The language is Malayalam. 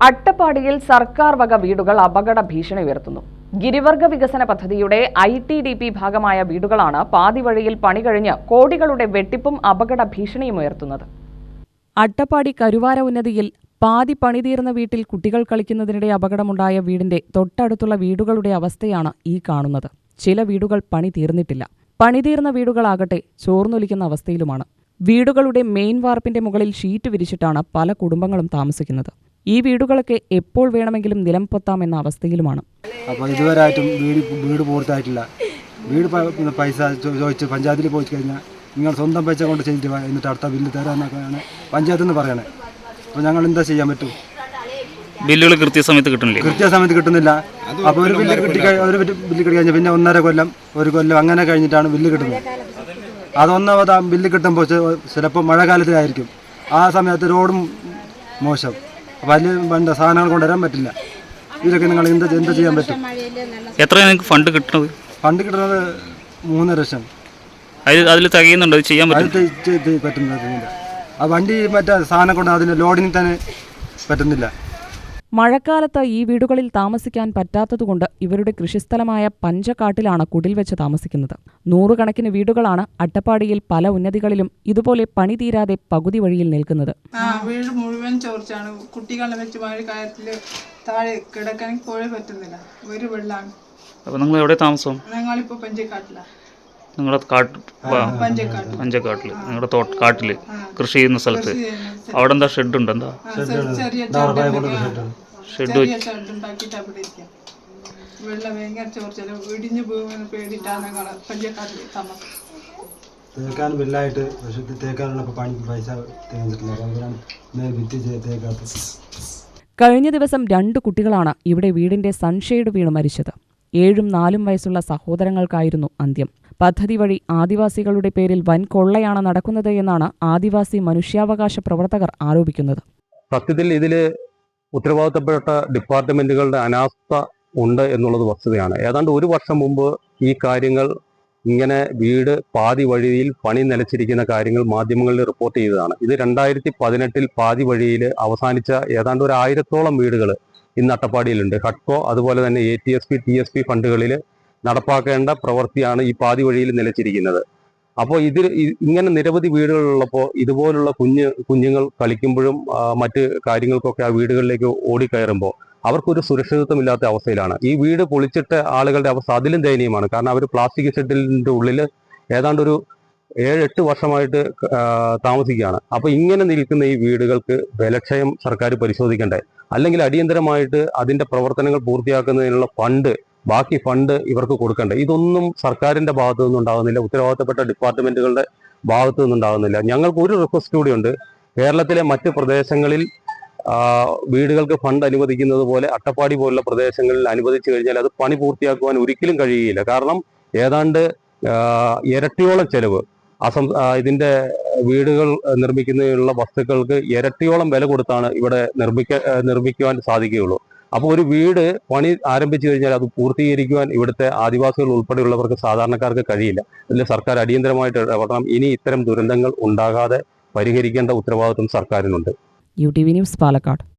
അട്ടപ്പാടിയിൽ സർക്കാർ വക വീടുകൾ അപകട ഭീഷണി ഉയർത്തുന്നു. ഗിരിവർഗ വികസന പദ്ധതിയുടെ ഐ ടി ഡി പി ഭാഗമായ വീടുകളാണ് പാതിവഴിയിൽ പണി കഴിഞ്ഞ് കോടികളുടെ വെട്ടിപ്പും അപകട ഭീഷണിയും ഉയർത്തുന്നത്. അട്ടപ്പാടി കരുവാര ഉന്നതിയിൽ പാതി പണിതീർന്ന വീട്ടിൽ കുട്ടികൾ കളിക്കുന്നതിനിടെ അപകടമുണ്ടായ വീടിന്റെ തൊട്ടടുത്തുള്ള വീടുകളുടെ അവസ്ഥയാണ് ഈ കാണുന്നത്. ചില വീടുകൾ പണി തീർന്നിട്ടില്ല. പണിതീർന്ന വീടുകളാകട്ടെ ചോർന്നൊലിക്കുന്ന അവസ്ഥയിലുമാണ്. വീടുകളുടെ മെയിൻ വാർപ്പിന്റെ മുകളിൽ ഷീറ്റ് വിരിച്ചിട്ടാണ് പല കുടുംബങ്ങളും താമസിക്കുന്നത്. ഈ വീടുകളൊക്കെ എപ്പോൾ വേണമെങ്കിലും നിലം പൊത്താമെന്ന അവസ്ഥയിലുമാണ്. അപ്പോൾ ഇതുവരെയായിട്ടും വീട് വീട് പൂർത്തിയായിട്ടില്ല വീട് പൈസ ചോദിച്ച് പഞ്ചായത്തിൽ പോയി കഴിഞ്ഞാൽ നിങ്ങൾ സ്വന്തം പൈസ കൊണ്ട് ചെയ്തിട്ട് വാ, എന്നിട്ട് അടുത്ത ബില്ല് തരാമെന്നൊക്കെയാണ് പഞ്ചായത്ത് നിന്ന് പറയണേ. അപ്പോൾ ഞങ്ങൾ എന്താ ചെയ്യാൻ പറ്റും? ബില്ലുകൾ കൃത്യസമയത്ത് കിട്ടുന്നില്ല കൃത്യസമയത്ത് കിട്ടുന്നില്ല. അപ്പോൾ ഒരു ബില്ല് കിട്ടി ഒരു ബില്ല് കിട്ടി കഴിഞ്ഞാൽ പിന്നെ ഒന്നര കൊല്ലം ഒരു കൊല്ലം അങ്ങനെ കഴിഞ്ഞിട്ടാണ് ബില്ല് കിട്ടുന്നത്. അതൊന്നാമത് ആ ബില്ല് കിട്ടുമ്പോൾ ചിലപ്പോൾ മഴക്കാലത്തിലായിരിക്കും ആ സമയത്ത് റോഡും മോശം. വലിയ വേണ്ട സാധനങ്ങൾ കൊണ്ടുവരാൻ പറ്റില്ല. ഇതൊക്കെ നിങ്ങൾ എന്താ എന്താ ചെയ്യാൻ പറ്റും? എത്രയാണ് നിങ്ങൾക്ക് ഫണ്ട് കിട്ടുന്നത് ഫണ്ട് കിട്ടുന്നത് മൂന്നര ലക്ഷം. അതിൽ അതിൽ തികയുന്നുണ്ടോ? അത് ചെയ്യാൻ പറ്റും. പറ്റുന്നില്ല ആ വണ്ടി മറ്റേ സാധനം കൊണ്ട് അതിന് ലോഡിന് തന്നെ പറ്റുന്നില്ല. മഴക്കാലത്ത് ഈ വീടുകളിൽ താമസിക്കാൻ പറ്റാത്തതുകൊണ്ട് ഇവരുടെ കൃഷിസ്ഥലമായ പഞ്ചക്കാട്ടിലാണ് കുടിൽ വെച്ച് താമസിക്കുന്നത്. നൂറുകണക്കിന് വീടുകളാണ് അട്ടപ്പാടിയിൽ പല ഉന്നതികളിലും ഇതുപോലെ പണി തീരാതെ പകുതി വഴിയിൽ നിൽക്കുന്നത്. ആ വീട് മുഴുവൻ ചോർച്ചാണ്. കുട്ടികളെ വെച്ച് മഴക്കാലത്തിൽ താഴെ കിടക്കാൻ പോഴേ പറ്റുന്നില്ല. ഒരു വെള്ളാണ്. അപ്പോൾ നിങ്ങൾ എവിടെ താമസം? ഞങ്ങളിപ്പോ പഞ്ചക്കാട്ടിലാണ് നിങ്ങളുടെ കാട്ട് പഞ്ചക്കാട്ട് പഞ്ചക്കാട്ടിൽ നിങ്ങളുടെ തോട്ട കാട്ടിൽ കൃഷി ചെയ്യുന്ന സ്ഥലത്ത്. അവിടെ എന്താ? ഷെഡ് ഉണ്ട്. എന്താ ഷെഡ് തേക്കാൻ ബില്ലായിട്ട് പക്ഷെ തേക്കാനുള്ള പണി പൈസ ഭിത്തി തേക്കാത്തത്. കഴിഞ്ഞ ദിവസം രണ്ട് കുട്ടികളാണ് ഇവിടെ വീടിന്റെ സൺഷെയ്ഡ് വീണ് മരിച്ചത്. ഏഴും നാലും വയസ്സുള്ള സഹോദരങ്ങൾക്കായിരുന്നു അന്ത്യം. പദ്ധതി വഴി ആദിവാസികളുടെ പേരിൽ വൻ കൊള്ളയാണ് നടക്കുന്നത് എന്നാണ് ആദിവാസി മനുഷ്യാവകാശ പ്രവർത്തകർ ആരോപിക്കുന്നത്. സത്യത്തിൽ ഇതിൽ ഉത്തരവാദിത്തപ്പെട്ട ഡിപ്പാർട്ട്മെന്റുകളുടെ അനാസ്ഥ ഉണ്ട് എന്നുള്ളത് വസ്തുതയാണ്. ഏതാണ്ട് ഒരു വർഷം മുമ്പ് ഈ കാര്യങ്ങൾ ഇങ്ങനെ വീട് പാതി വഴിയിൽ പണി നിലച്ചിരിക്കുന്ന കാര്യങ്ങൾ മാധ്യമങ്ങളിൽ റിപ്പോർട്ട് ചെയ്തതാണ്. ഇത് രണ്ടായിരത്തി പതിനെട്ടിൽ പാതി വഴിയിൽ അവസാനിച്ച ഏതാണ്ട് ഒരു ആയിരത്തോളം വീടുകൾ ഇന്ന് അട്ടപ്പാടിയിലുണ്ട്. ഹട്കോ അതുപോലെ തന്നെ A T S P T S P ഫണ്ടുകളിൽ നടപ്പാക്കേണ്ട പ്രവൃത്തിയാണ് ഈ പാതി വഴിയിൽ നിലച്ചിരിക്കുന്നത്. അപ്പോൾ ഇതിൽ ഇങ്ങനെ നിരവധി വീടുകളുള്ളപ്പോൾ ഇതുപോലുള്ള കുഞ്ഞ് കുഞ്ഞുങ്ങൾ കളിക്കുമ്പോഴും മറ്റ് കാര്യങ്ങൾക്കൊക്കെ ആ വീടുകളിലേക്ക് ഓടിക്കയറുമ്പോൾ അവർക്കൊരു സുരക്ഷിതത്വമില്ലാത്ത അവസ്ഥയിലാണ്. ഈ വീട് പൊളിച്ചിട്ട് ആളുകളുടെ അവസ്ഥ അതിലും ദയനീയമാണ്. കാരണം അവർ പ്ലാസ്റ്റിക് ഷെഡിന്റെ ഉള്ളിൽ ഏതാണ്ട് ഒരു ഏഴ് വർഷമായിട്ട് താമസിക്കുകയാണ്. അപ്പോൾ ഇങ്ങനെ നിൽക്കുന്ന ഈ വീടുകൾക്ക് ബലക്ഷയം സർക്കാർ പരിശോധിക്കണ്ടേ? അല്ലെങ്കിൽ അടിയന്തരമായിട്ട് അതിന്റെ പ്രവർത്തനങ്ങൾ പൂർത്തിയാക്കുന്നതിനുള്ള ഫണ്ട് ബാക്കി ഫണ്ട് ഇവർക്ക് കൊടുക്കേണ്ട? ഇതൊന്നും സർക്കാരിന്റെ ഭാഗത്തു നിന്നും ഉണ്ടാകുന്നില്ല ഉത്തരവാദിത്തപ്പെട്ട ഡിപ്പാർട്ട്മെന്റുകളുടെ ഭാഗത്തു നിന്നുണ്ടാകുന്നില്ല ഞങ്ങൾക്ക് ഒരു റിക്വസ്റ്റ് കൂടിയുണ്ട് കേരളത്തിലെ മറ്റ് പ്രദേശങ്ങളിൽ വീടുകൾക്ക് ഫണ്ട് അനുവദിക്കുന്നത് പോലെ അട്ടപ്പാടി പോലുള്ള പ്രദേശങ്ങളിൽ അനുവദിച്ചു കഴിഞ്ഞാൽ അത് പണി പൂർത്തിയാക്കുവാൻ ഒരിക്കലും കഴിയുകയില്ല. കാരണം ഏതാണ്ട് ഇരട്ടിയോളം ചെലവ്. അസം ഇതിന്റെ വീടുകൾ നിർമ്മിക്കുന്നതിനുള്ള വസ്തുക്കൾക്ക് ഇരട്ടിയോളം വില കൊടുത്താണ് ഇവിടെ നിർമ്മിക്ക നിർമ്മിക്കുവാൻ സാധിക്കുകയുള്ളൂ. അപ്പോൾ ഒരു വീട് പണി ആരംഭിച്ചു കഴിഞ്ഞാൽ അത് പൂർത്തീകരിക്കുവാൻ ഇവിടുത്തെ ആദിവാസികൾ ഉൾപ്പെടെയുള്ളവർക്ക് സാധാരണക്കാർക്ക് കഴിയില്ല. അതിൽ സർക്കാർ അടിയന്തരമായിട്ട് ഇടപെടണം. ഇനി ഇത്തരം ദുരന്തങ്ങൾ ഉണ്ടാകാതെ പരിഹരിക്കേണ്ട ഉത്തരവാദിത്വം സർക്കാരിനുണ്ട്. U T V news Palakkad.